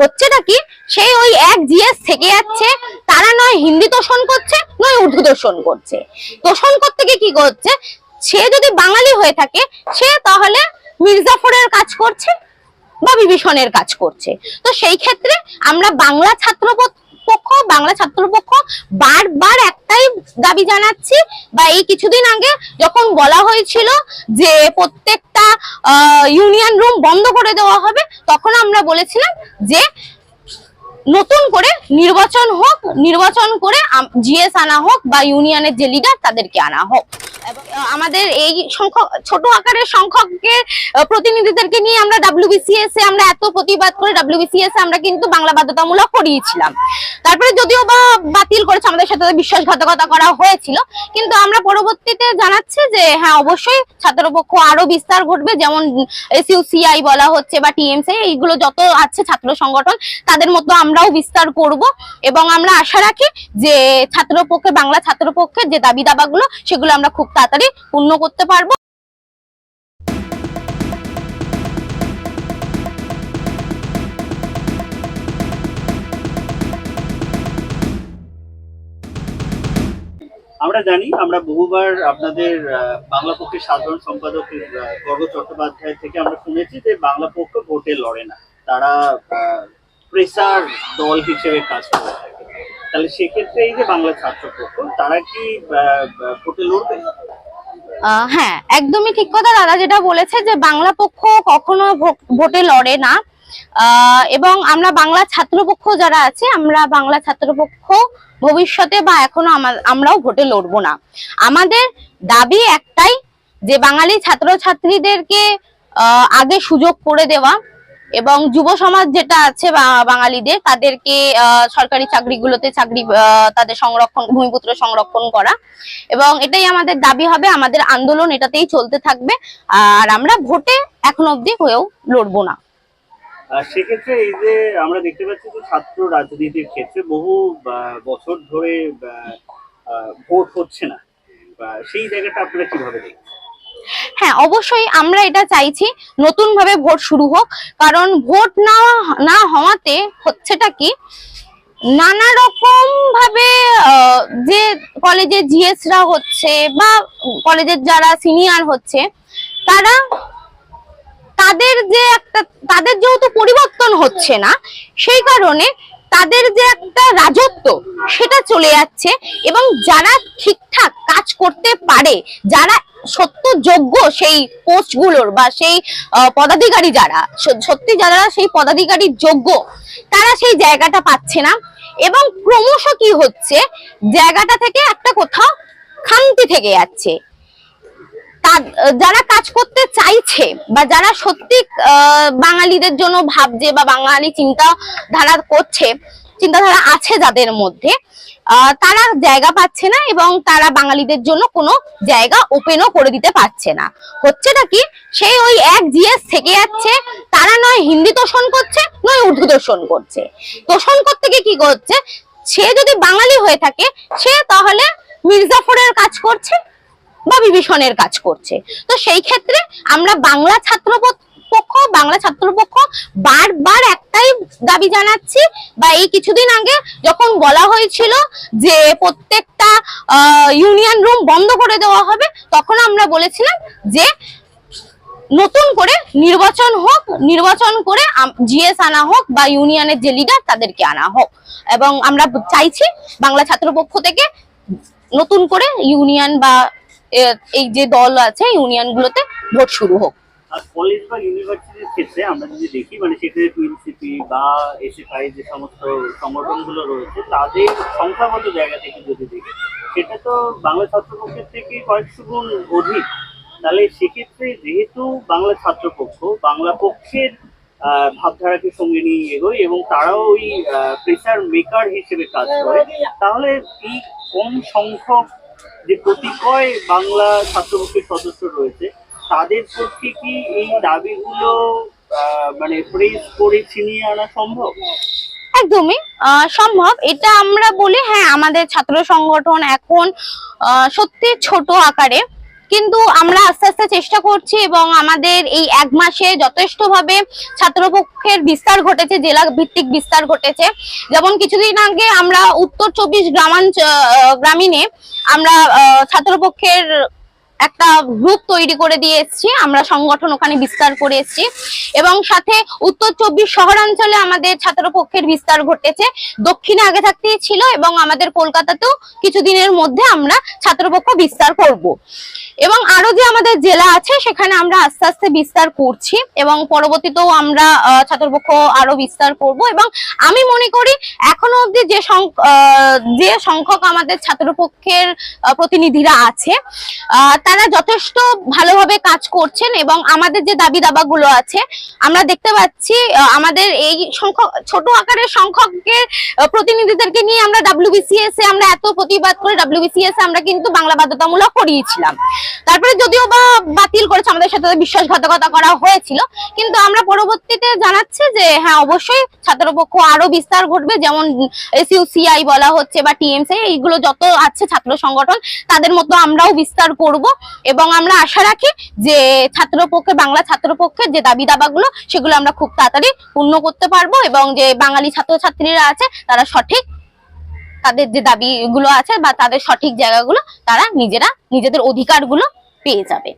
হচ্ছেটা কি সেই ওই এক জিএস থেকে যাচ্ছে, তারা নয় হিন্দি তোষণ করছে, নয় উর্দু তোষণ করছে। তোষণ করতে গিয়ে কি করছে? সে যদি বাঙালি হয়ে থাকে, সে তাহলে মির্জাফরের কাজ করছে বা বিভীষণের কাজ করছে। তো সেই ক্ষেত্রে আমরা বাংলা ছাত্র পক্ষ, বাংলা ছাত্রপক্ষ বারবার একটাই দাবি জানাচ্ছি। বা এই কিছুদিন আগে যখন বলা হয়েছিল যে প্রত্যেকটা ইউনিয়ন রুম বন্ধ করে দেওয়া হবে, তখন আমরা বলেছিলাম যে নতুন করে নির্বাচন হোক, নির্বাচন করে জিএস আনা হোক বা ইউনিয়নের যে লিডার তাদেরকে আনা হোক। আমাদের এই সংখ্যক, ছোট আকারের সংখ্যকের প্রতিনিধিদেরকে নিয়ে আমরা ডাব্লিউবিসিএস এ আমরা এত প্রতিবাদ করে ডাব্লিউবিসিএস এ আমরা কিন্তু বাংলা বাধ্যতামূলক করিয়েছিলাম। তারপরে যদিও বা বাতিল করেছে, আমাদের সাথে বিশ্বাসঘাতকতা করা হয়েছিল। কিন্তু আমরা পরবর্তীতে জানাচ্ছি যে হ্যাঁ অবশ্যই ছাত্রপক্ষ আরও বিস্তার ঘটবে, যেমন এসইউসিআই বলা হচ্ছে বা টিএমসি এইগুলো যত আছে ছাত্র সংগঠন, তাদের মতো আমরাও বিস্তার করব। এবং আমরা আশা রাখি যে ছাত্রপক্ষে, বাংলা ছাত্রপক্ষের যে দাবি দাবাগুলো, সেগুলো আমরা খুব তাড়াতাড়ি পূর্ণ করতে পারব। আমরা জানি, আমরা বহুবার আপনাদের বাংলা পক্ষের সাধারণ সম্পাদক গর্গ চট্টোপাধ্যায় থেকে আমরা শুনেছি যে বাংলা পক্ষ ভোটে লড়ে না। তারা প্রেসার দল হিসেবে কাজ করে থাকে। তাহলে সেক্ষেত্রে এই যে বাংলা ছাত্র পক্ষ, তারা কি ভোটে লড়বে? হ্যাঁ একদমই ঠিক কথা দাদা যেটা বলেছে যে বাংলা পক্ষ কখনো ভোটে লড়ে না। এবং আমরা বাংলা ছাত্রপক্ষ যারা আছে, আমরা বাংলা ছাত্রপক্ষ ভবিষ্যতে বা এখনও আমা- আমরাও ভোটে লড়বো না। আমাদের দাবি একটাই যে বাঙালি ছাত্রছাত্রীদেরকে আগে সুযোগ করে দেওয়া এবং যুব সমাজ যেটা আছে বাঙালিদের, তাদেরকে সরকারি চাকরিগুলোতে চাকরি তাদের সংরক্ষণ, ভূমিপুত্র সংরক্ষণ করা। এবং এটাই আমাদের দাবি হবে, আমাদের আন্দোলন এটাতেই চলতে থাকবে। আর আমরা ভোটে এখন অবধি হয়েও লড়বো না। সেক্ষেত্রে এই যে আমরা দেখতে পাচ্ছি যে ছাত্র রাজনীতির ক্ষেত্রে বহু বছর ধরে ভোট হচ্ছে না। সেই জায়গাটা আপনারা কীভাবে দেখছেন? হ্যাঁ অবশ্যই আমরা এটা চাইছি নতুন ভাবে ভোট শুরু হোক। কারণ ভোট না না হওয়াতে হচ্ছেটা কি? নানা রকম ভাবে যে কলেজে জিএসরা হচ্ছে বা কলেজের যারা সিনিয়র হচ্ছে, তারা তাদের যে একটা, তাদের যেহেতু পরিবর্তন হচ্ছে না, সেই কারণে তাদের যে একটা রাজত্ব, সেটা চলে যাচ্ছে এবং যারা ঠিকঠাক কাজ করতে পারে, যারা সত্য যোগ্য সেই পোস্টগুলোর বা সেই পদাধিকারী যারা সত্যি যারা সেই পদাধিকারী যোগ্য, তারা সেই জায়গাটা পাচ্ছে না এবং ক্রমশ কি হচ্ছে, জায়গাটা থেকে একটা কোথাও খামতি থেকে যাচ্ছে। যারা কাজ করতে চাইছে বা যারা সত্যি বাঙালিদের জন্য ভাবছে বা বাঙালি চিন্তা ধারা করছে, চিন্তাধারা আছে যাদের মধ্যে তারা জায়গা পাচ্ছে না এবং তারা বাঙালিদের জন্য কোনো জায়গা ওপেনও করে দিতে পারছে না। হচ্ছেটা কি? সেই ওই এক জিএস থেকে যাচ্ছে, তারা নয় হিন্দি তোষণ করছে, নয় উর্দু তোষণ করছে। তোষণ করতে গিয়ে কি করছে? সে যদি বাঙালি হয়ে থাকে, সে তাহলে মির্জাফরের কাজ করছে বা বিভীষণের কাজ করছে। তো সেই ক্ষেত্রে আমরা বাংলা ছাত্র পক্ষ বাংলা ছাত্রপক্ষ বারবার একটাই দাবি জানাচ্ছি বা এই কিছুদিন আগে যখন বলা হয়েছিল যে প্রত্যেকটা ইউনিয়ন রুম বন্ধ করে দেওয়া হবে, তখন আমরা বলেছিলাম যে নতুন করে নির্বাচন হোক, নির্বাচন করে জিএস আনা হোক বা ইউনিয়নের যে লিডার তাদেরকে আনা হোক। এবং আমরা চাইছি বাংলা ছাত্রপক্ষ থেকে নতুন করে ইউনিয়ন বা এই যে দল আছে ইউনিয়ন গুলোতে ভোট শুরু হোক। কলেজ বা ইউনিভার্সিটির ক্ষেত্রে আমরা যদি দেখি মানে যে রয়েছে, তাদের সংখ্যাগত জায়গা থেকে যদি সেটা তো বাংলা ছাত্রপক্ষের অধিক। তাহলে সেক্ষেত্রে যেহেতু বাংলা ছাত্রপক্ষ, বাংলা পক্ষের ভাবধারাকে সঙ্গে নিয়ে এগোয় এবং তারাও ওই প্রেসার মেকার হিসেবে কাজ করে, তাহলে এই কম সংখ্যক যে কতিপয় বাংলা ছাত্রপক্ষের সদস্য রয়েছে, তাদের পক্ষে কি এই দাবিগুলো মানে প্রেস করে ছিনিয়ে আনা সম্ভব? একদমই সম্ভব। এটা আমরা বলি হ্যাঁ আমাদের ছাত্র সংগঠন এখন সত্যি ছোট আকারে কিন্তু আমরা আস্তে আস্তে চেষ্টা করছি এবং আমাদের এই এক মাসে যথেষ্টভাবে ছাত্রপক্ষের বিস্তার ঘটেছে জেলা ভিত্তিক বিস্তার ঘটেছে। যেমন কিছুদিন আগে আমরা উত্তর চব্বিশ গ্রামাঞ্চ গ্রামীণে আমরা ছাত্রপক্ষের একটা গ্রুপ তৈরি করে দিয়ে এসেছি। আমরা সংগঠন ওখানে বিস্তার করে এসেছি। এবং সাথে উত্তর চব্বিশ শহরাঞ্চলে আমাদের ছাত্রপক্ষের বিস্তার ঘটেছে। দক্ষিণে আগে থাকতেই ছিল এবং আমাদের কলকাতাতেও কিছুদিনের মধ্যে আমরা ছাত্রপক্ষ বিস্তার করব। এবং আরও যে আমাদের জেলা আছে সেখানে আমরা আস্তে আস্তে বিস্তার করছি এবং পরবর্তীতেও আমরা ছাত্রপক্ষ আরও বিস্তার করব। এবং আমি মনে করি এখনও অবধি যে যে সংখ্যক আমাদের ছাত্রপক্ষের প্রতিনিধিরা আছে আহ, তারা যথেষ্ট ভালোভাবে কাজ করছেন এবং আমাদের যে দাবি দাবাগুলো আছে, আমরা দেখতে পাচ্ছি আমাদের এই সংখ্যক, ছোট আকারের সংখ্যকের প্রতিনিধিদেরকে নিয়ে আমরা ডাব্লিউবিসিএস এ আমরা এত প্রতিবাদ করে ডাব্লিউবিসিএস আমরা কিন্তু বাংলা বাধ্যতামূলক করিয়েছিলাম। তারপরে যদিও বা বাতিল করেছে, আমাদের সাথে বিশ্বাসঘাতকতা করা হয়েছিল, কিন্তু আমরা পরবর্তীতে জানাচ্ছি যে হ্যাঁ অবশ্যই ছাত্রপক্ষ আরও বিস্তার ঘটবে, যেমন এসইউসিআই বলা হচ্ছে বা টিএমসি এইগুলো যত আছে ছাত্র সংগঠন, তাদের মতো আমরাও বিস্তার করব। এবং আমরা আশা রাখি যে ছাত্রপক্ষে, বাংলা ছাত্রপক্ষের যে দাবি দাবাগুলো, সেগুলো আমরা খুব তাড়াতাড়ি পূর্ণ করতে পারব এবং যে বাঙালি ছাত্রছাত্রীরা আছে, তারা সঠিক তাদের যে দাবিগুলো আছে বা তাদের সঠিক জায়গাগুলো তারা নিজেরা, নিজেদের অধিকারগুলো পেয়ে যাবে।